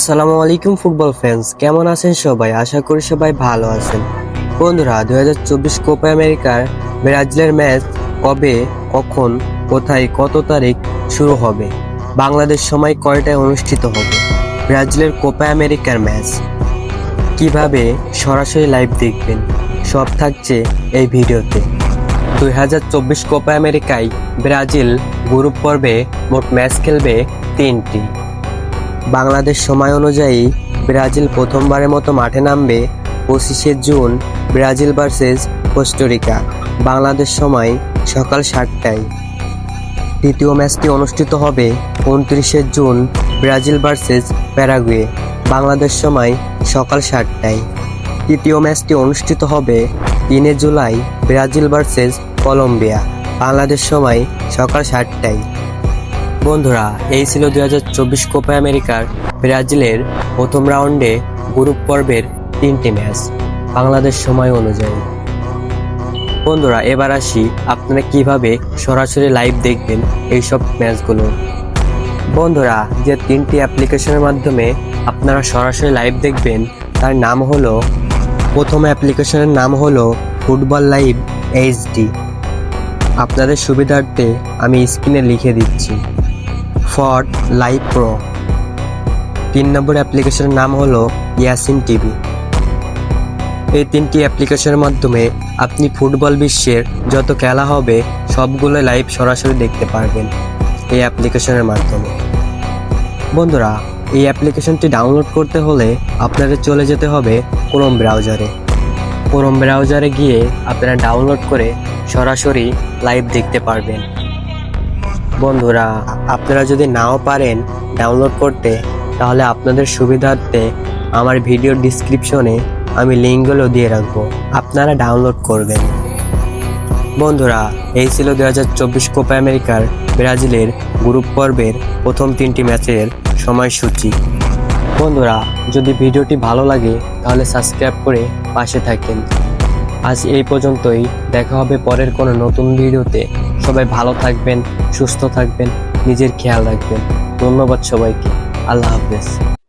আসসালামু আলাইকুম, football fans. কেমন আছেন সবাই? আশা করি সবাই ভালো আছেন। বন্ধুরা দুই হাজার চব্বিশ কোপা আমেরিকার ব্রাজিলের ম্যাচ কবে, কখন, কোথায়, কত তারিখ শুরু হবে? বাংলাদেশ সময় কয়টায় অনুষ্ঠিত হবে? ব্রাজিলের কোপা আমেরিকার ম্যাচ। কীভাবে সরাসরি লাইভ দেখবেন? সব থাকছে এই ভিডিওতে। দুই হাজার চব্বিশ কোপা আমেরিকায় ব্রাজিল গ্রুপ পর্বে মোট ম্যাচ খেলবে তিনটি। বাংলাদেশ সময় অনুযায়ী ব্রাজিল প্রথমবারের মতো মাঠে নামবে পঁচিশে June Brazil versus Costa Rica. Bangladesh সময় সকাল সাতটায়। দ্বিতীয় ম্যাচটি অনুষ্ঠিত হবে উনত্রিশে June Brazil versus Paraguay. Bangladesh সময় সকাল সাতটায়। তৃতীয় ম্যাচটি অনুষ্ঠিত হবে তিনে July Brazil versus Colombia. Bangladesh সময় সকাল সাতটায়। বন্ধুরা, এই ছিল দুই হাজার চব্বিশ কোপা আমেরিকার ব্রাজিলের প্রথম রাউন্ডে গ্রুপ পর্বের তিনটি ম্যাচ বাংলাদেশ সময় অনুযায়ী। বন্ধুরা, এবার আসি আপনারা কীভাবে সরাসরি লাইভ দেখবেন এইসব ম্যাচগুলো। বন্ধুরা, যে তিনটি অ্যাপ্লিকেশনের মাধ্যমে আপনারা সরাসরি লাইভ দেখবেন, তার নাম হলো, প্রথম অ্যাপ্লিকেশনের নাম হলো ফুটবল লাইভ এইচডি। আপনাদের সুবিধার্থে আমি স্ক্রিনে লিখে দিচ্ছি। ফর লাইভ প্রো তিন নম্বর অ্যাপ্লিকেশনের নাম হলো ইয়াসিন টিভি এই তিনটি অ্যাপ্লিকেশনের মাধ্যমে আপনি ফুটবল বিশ্বের যত খেলা হবে, সবগুলো লাইভ সরাসরি দেখতে পারবেন এই অ্যাপ্লিকেশনের মাধ্যমে। বন্ধুরা, এই অ্যাপ্লিকেশনটি ডাউনলোড করতে হলে আপনাদের চলে যেতে হবে ক্রোম ব্রাউজারে ক্রোম ব্রাউজারে গিয়ে আপনারা ডাউনলোড করে সরাসরি লাইভ দেখতে পারবেন। বন্ধুরা, আপনারা যদি নাও পারেন ডাউনলোড করতে, তাহলে আপনাদের সুবিধার্থে আমার ভিডিও ডিসক্রিপশনে আমি লিঙ্কগুলো দিয়ে রাখব। আপনারা ডাউনলোড করবেন। বন্ধুরা, এই ছিল দু হাজার চব্বিশ কোপা আমেরিকার ব্রাজিলের গ্রুপ পর্বের প্রথম তিনটি ম্যাচের সময়সূচি। বন্ধুরা, যদি ভিডিওটি ভালো লাগে, তাহলে সাবস্ক্রাইব করে পাশে থাকেন। আজ এই পর্যন্তই। দেখা হবে পরের কোনো নতুন ভিডিওতে। সবাই ভালো থাকবেন সুস্থ থাকবেন নিজের খেয়াল রাখবেন। ধন্যবাদ সবাইকে। আল্লাহ হাফেজ।